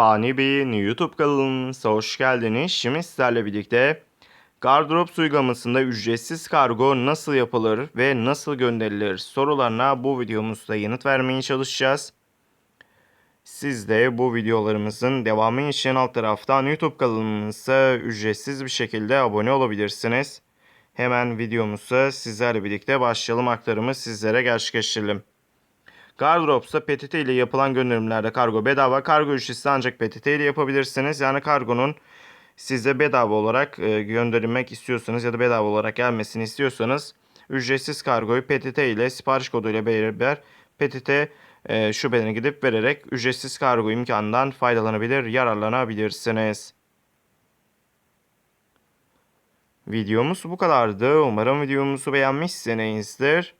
Fani Bey'in YouTube kanalımıza hoş geldiniz. Şimdi sizlerle birlikte Gardırop uygulamasında ücretsiz kargo nasıl yapılır ve nasıl gönderilir sorularına bu videomuzda yanıt vermeye çalışacağız. Siz de bu videolarımızın devamı için alt taraftan YouTube kanalımıza ücretsiz bir şekilde abone olabilirsiniz. Hemen videomuza sizlerle birlikte başlayalım aktarımı sizlere gerçekleştirelim. Gardrops'ta PTT ile yapılan gönderimlerde kargo bedava. Kargo ücretsiz ancak PTT ile yapabilirsiniz. Yani kargonun size bedava olarak e, göndermek istiyorsanız ya da bedava olarak gelmesini istiyorsanız ücretsiz kargoyu PTT ile sipariş koduyla beraber PTT e, şubelerine gidip vererek ücretsiz kargo imkanından faydalanabilir, yararlanabilirsiniz. Videomuz bu kadardı. Umarım videomuzu beğenmişsinizdir.